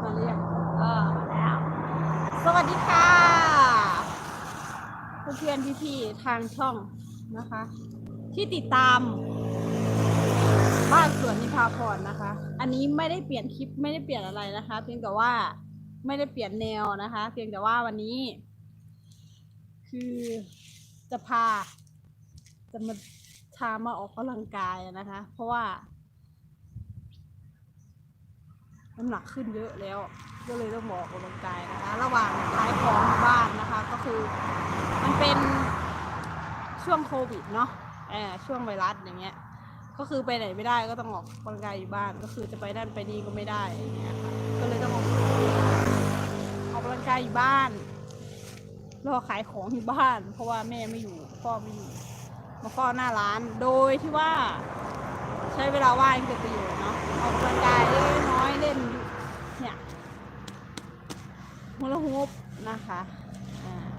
มาเรียกเออมาแล้ว สวัสดีค่ะเพื่อนๆพี่ๆทางช่องนะคะ ที่ติดตาม บ้านสวนนิพาพรนะคะ อันนี้ไม่ได้เปลี่ยนคลิปไม่ได้เปลี่ยนอะไรนะคะ เพียงแต่ว่าไม่ได้เปลี่ยนแนวนะคะ เพียงแต่ว่าวันนี้ คือจะพาจะมา พามาออกกำลังกายนะคะ เพราะว่าน้ำหนักขึ้นเยอะแล้ว ก็เลยต้องออกกำลังกายนะคะ ระหว่างขายของบ้านนะคะ ก็คือมันเป็นช่วงโควิดเนาะเออช่วงไวรัสอย่างเงี้ย ก็คือไปไหนไม่ได้ก็ต้องออกกำลังกายอยู่บ้าน ก็คือจะไปนั่นไปนี่ก็ไม่ได้อย่างเงี้ยค่ะก็เลยต้องออกออกกำลังกายอยู่บ้านรอขายของอยู่บ้าน เพราะว่าแม่ไม่อยู่พ่อไม่อยู่ มาเฝ้าหน้าร้าน โดยที่ว่า ใช้เวลาว่างเกิดประโยชน์เนาะออกกำลังกายเล็กน้อยเล่นเนี่ยฮูลาฮูปนะคะอ่า